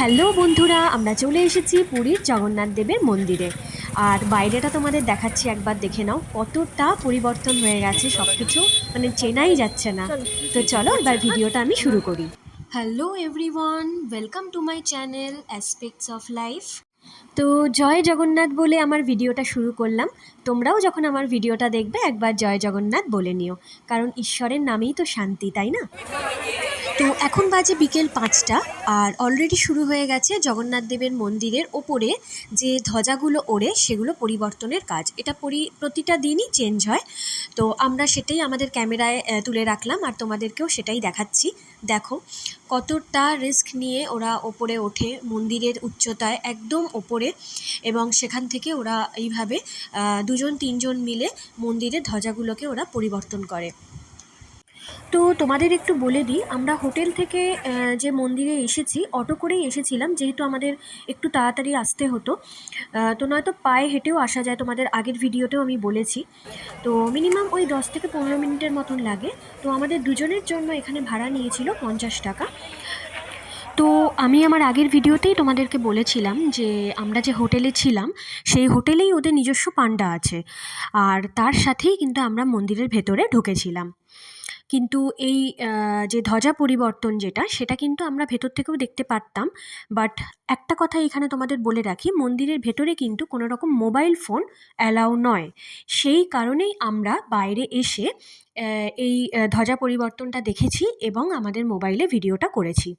Hello বন্ধুরা আমরা চলে এসেছি পুরীর জগন্নাথ দেবের মন্দিরে। আর বাইরেটা তোমাদের দেখাচ্ছি একবার দেখে নাও কতটা পরিবর্তন হয়ে গেছে সব কিছু মানে চেনাই যাচ্ছে না। তো চলো এবার ভিডিওটা আমি শুরু করি। Hello everyone welcome to my channel aspects of life. তো জয় জগন্নাথ বলে আমার ভিডিওটা শুরু করলাম। তোমরাও যখন আমার ভিডিওটা দেখবে একবার জয় জগন্নাথ বলে নিও। কারণ ঈশ্বরের নামেই তো শান্তি তাই না? তো এখন বাজে বিকেল পাঁচটা, আর অলরেডি শুরু হয়ে গেছে জগন্নাথ দেবের মন্দিরের ওপরে যে ধ্বজাগুলো ওড়ে সেগুলো পরিবর্তনের কাজ। এটা পরি, প্রতিটা দিনই চেঞ্জ হয়। তো আমরা সেটাই আমাদের ক্যামেরায় তুলে রাখলাম আর তোমাদেরকেও সেটাই দেখাচ্ছি। দেখো, কতটা রিস্ক নিয়ে ওরা ওপরে ওঠে মন্দিরের উচ্চতায় একদম ওপরে এবং সেখান থেকে ওরা এইভাবে দুজন তিনজন মিলে মন্দিরের ধ্বজাগুলোকে ওরা পরিবর্তন করে। তো তোমাদের একটু বলে দিই, আমরা হোটেল থেকে যে মন্দিরে এসেছি, অটো করেই এসেছিলাম, যেহেতু আমাদের একটু তাড়াতাড়ি আসতে হতো। তো নয়তো পায়ে হেঁটেও আসা যায়, তোমাদের আগের ভিডিওতেও আমি বলেছি। তো মিনিমাম ওই দশ থেকে পনেরো মিনিটের মতন লাগে। তো আমাদের দুজনের জন্য এখানে ভাড়া নিয়েছিল পঞ্চাশ টাকা। তো আমি আমার আগের ভিডিওতেই তোমাদেরকে বলেছিলাম যে আমরা যে হোটেলে ছিলাম, সেই হোটেলেই ওদের নিজস্ব পান্ডা আছে। আর তার সাথেই কিন্তু আমরা মন্দিরের ভেতরে ঢুকেছিলাম। কিন্তু এই যে ধ্বজা পরিবর্তন যেটা, সেটা কিন্তু আমরা ভেতর থেকেও দেখতে পারতাম। বাট একটা কথা এখানে তোমাদের বলে রাখি, মন্দিরের ভেতরে কিন্তু কোনো রকম মোবাইল ফোন অ্যালাউ নয়। সেই কারণেই আমরা বাইরে এসে এই ধ্বজা পরিবর্তনটা দেখেছি এবং আমাদের মোবাইলে ভিডিওটা করেছি।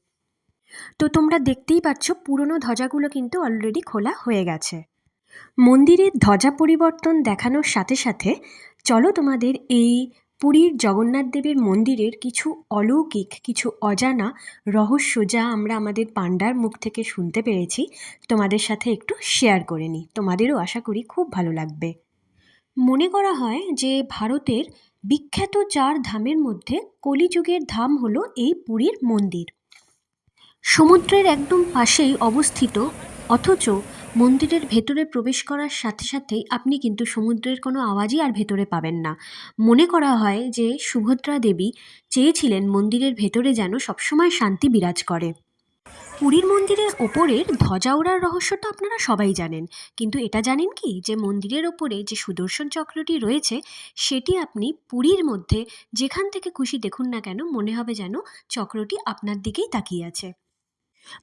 তো তোমরা দেখতেই পাচ্ছ, পুরনো ধ্বজাগুলো কিন্তু অলরেডি খোলা হয়ে গেছে। মন্দিরের ধ্বজা পরিবর্তন দেখানোর সাথে সাথে, চলো তোমাদের এই পুরীর জগন্নাথ দেবের মন্দিরের কিছু অলৌকিক, কিছু অজানা রহস্য যা আমরা আমাদের পাণ্ডার মুখ থেকে শুনতে পেরেছি, তোমাদের সাথে একটু শেয়ার করে নিই। তোমাদেরও আশা করি খুব ভালো লাগবে। মনে করা হয় যে ভারতের বিখ্যাত চার ধামের মধ্যে কলিযুগের ধাম হলো এই পুরীর মন্দির। সমুদ্রের একদম পাশেই অবস্থিত, অথচ মন্দিরের ভেতরে প্রবেশ করার সাথে সাথেই আপনি কিন্তু সমুদ্রের কোনো আওয়াজই আর ভেতরে পাবেন না। মনে করা হয় যে সুভদ্রা দেবী চেয়েছিলেন মন্দিরের ভেতরে যেন সবসময় শান্তি বিরাজ করে। পুরীর মন্দিরের ওপরের ধ্বজা ওড়ার রহস্যটা আপনারা সবাই জানেন। কিন্তু এটা জানেন কি? যে মন্দিরের ওপরে যে সুদর্শন চক্রটি রয়েছে, সেটি আপনি পুরীর মধ্যে যেখান থেকে খুশি দেখুন না কেন, মনে হবে যেন চক্রটি আপনার দিকেই তাকিয়ে আছে।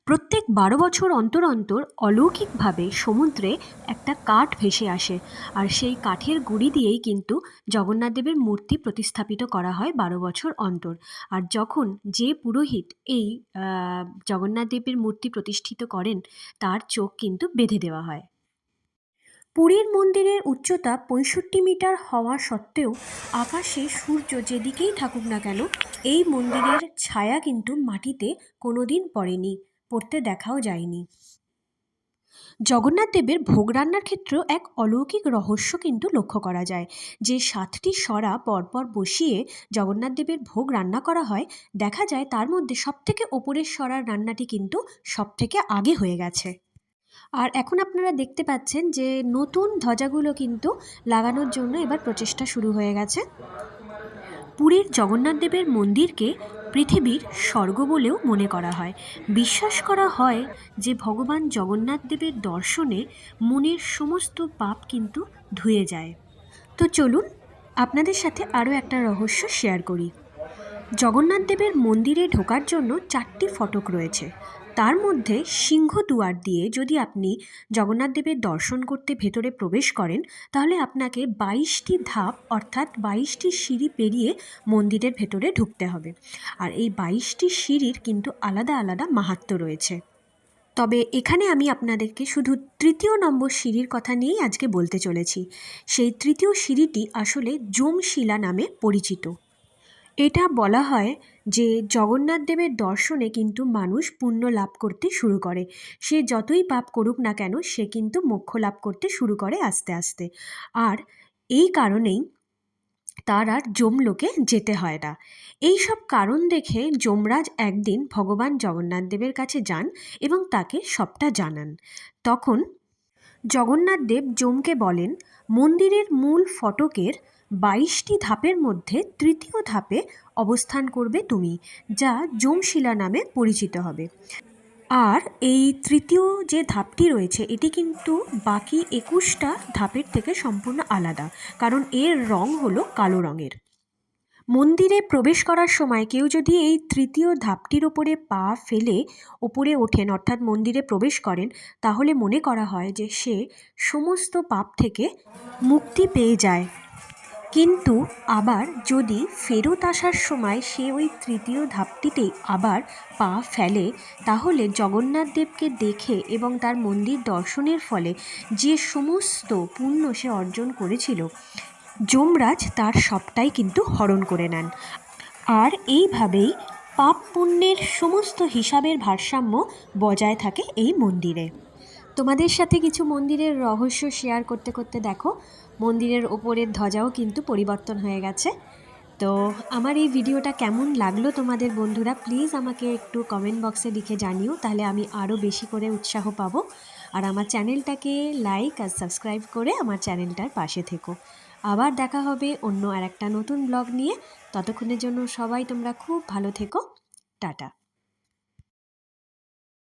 প্রত্যেক বারো বছর অন্তর অন্তর অলৌকিকভাবে সমুদ্রে একটা কাঠ ভেসে আসে আর সেই কাঠের গুঁড়ি দিয়েই কিন্তু জগন্নাথদেবের মূর্তি প্রতিস্থাপিত করা হয় বারো বছর অন্তর। আর যখন যে পুরোহিত এই জগন্নাথদেবের জগন্নাথ দেবের মূর্তি প্রতিষ্ঠিত করেন, তার চোখ কিন্তু বেঁধে দেওয়া হয়। পুরীর মন্দিরের উচ্চতা পঁয়ষট্টি মিটার হওয়া সত্ত্বেও আকাশে সূর্য যেদিকেই থাকুক না কেন, এই মন্দিরের ছায়া কিন্তু মাটিতে কোনোদিন পড়েনি, পড়তে দেখাও যায়নি। জগন্নাথ দেবের ভোগ রান্নার ক্ষেত্রেও এক অলৌকিক রহস্য কিন্তু লক্ষ্য করা যায়। যে সাতটি সরা পরপর বসিয়ে জগন্নাথ দেবের ভোগ রান্না করা হয়, দেখা যায় তার মধ্যে সবথেকে ওপরের সরার রান্নাটি কিন্তু সবথেকে আগে হয়ে গেছে। আর এখন আপনারা দেখতে পাচ্ছেন যে নতুন ধ্বজাগুলো কিন্তু লাগানোর জন্য এবার প্রচেষ্টা শুরু হয়ে গেছে। পুরীর জগন্নাথ দেবের মন্দিরকে পৃথিবীর স্বর্গ বলেও মনে করা হয়। বিশ্বাস করা হয় যে ভগবান জগন্নাথ দেবের দর্শনে মনের সমস্ত পাপ কিন্তু ধুয়ে যায়। তো চলুন আপনাদের সাথে আরও একটা রহস্য শেয়ার করি। জগন্নাথ দেবের মন্দিরে ঢোকার জন্য চারটি ফটক রয়েছে। তার মধ্যে সিংহ দুয়ার দিয়ে যদি আপনি জগন্নাথ দেবের দর্শন করতে ভেতরে প্রবেশ করেন, তাহলে আপনাকে বাইশটি ধাপ অর্থাৎ বাইশটি সিঁড়ি পেরিয়ে মন্দিরের ভেতরে ঢুকতে হবে। আর এই বাইশটি সিঁড়ির কিন্তু আলাদা আলাদা মাহাত্ম্য রয়েছে। তবে এখানে আমি আপনাদেরকে শুধু তৃতীয় নম্বর সিঁড়ির কথা নিয়েই আজকে বলতে চলেছি। সেই তৃতীয় সিঁড়িটি আসলে জমশিলা নামে পরিচিত। এটা বলা হয় যে জগন্নাথদেবের দর্শনে কিন্তু মানুষ পুণ্য লাভ করতে শুরু করে। সে যতই পাপ করুক না কেন, সে কিন্তু মোক্ষ লাভ করতে শুরু করে আস্তে আস্তে। আর এই কারণেই তার আর যমলোকে যেতে হয় না। এই সব কারণ দেখে যমরাজ একদিন ভগবান জগন্নাথদেবের কাছে যান এবং তাকে সবটা জানান। তখন জগন্নাথদেব যমকে বলেন, মন্দিরের মূল ফটকের বাইশটি ধাপের মধ্যে তৃতীয় ধাপে অবস্থান করবে তুমি, যা যমশিলা নামে পরিচিত হবে। আর এই তৃতীয় যে ধাপটি রয়েছে, এটি কিন্তু বাকি একুশটা ধাপের থেকে সম্পূর্ণ আলাদা, কারণ এর রং হলো কালো রঙের। মন্দিরে প্রবেশ করার সময় কেউ যদি এই তৃতীয় ধাপটির ওপরে পা ফেলে ওপরে ওঠেন, অর্থাৎ মন্দিরে প্রবেশ করেন, তাহলে মনে করা হয় যে সে সমস্ত পাপ থেকে মুক্তি পেয়ে যায়। কিন্তু আবার যদি ফেরত আসার সময় সে ওই তৃতীয় ধাপটিতেই আবার পা ফেলে, তাহলে জগন্নাথ দেবকে দেখে এবং তার মন্দির দর্শনের ফলে যে সমস্ত পুণ্য সে অর্জন করেছিল, যমরাজ তার সবটাই কিন্তু হরণ করে নেন। আর এইভাবেই পাপ পুণ্যের সমস্ত হিসাবের ভারসাম্য বজায় থাকে এই মন্দিরে। তোমাদের সাথে কিছু মন্দিরের রহস্য শেয়ার করতে করতে দেখো। মন্দিরের ওপরের ধ্বজাও কিন্তু পরিবর্তন হয়ে গেছে। তো আমার এই ভিডিওটা কেমন লাগল তোমাদের বন্ধুরা প্লিজ আমাকে একটু কমেন্ট বক্সে লিখে জানিও, তাহলে আমি আরও বেশি করে উৎসাহ পাবো। আর আমার চ্যানেলটাকে লাইক আর সাবস্ক্রাইব করে আমার চ্যানেলটার পাশে থেকো। আবার দেখা হবে অন্য আর একটা নতুন ব্লগ নিয়ে। ততক্ষণের জন্য সবাই তোমরা খুব ভালো থেকো। টাটা।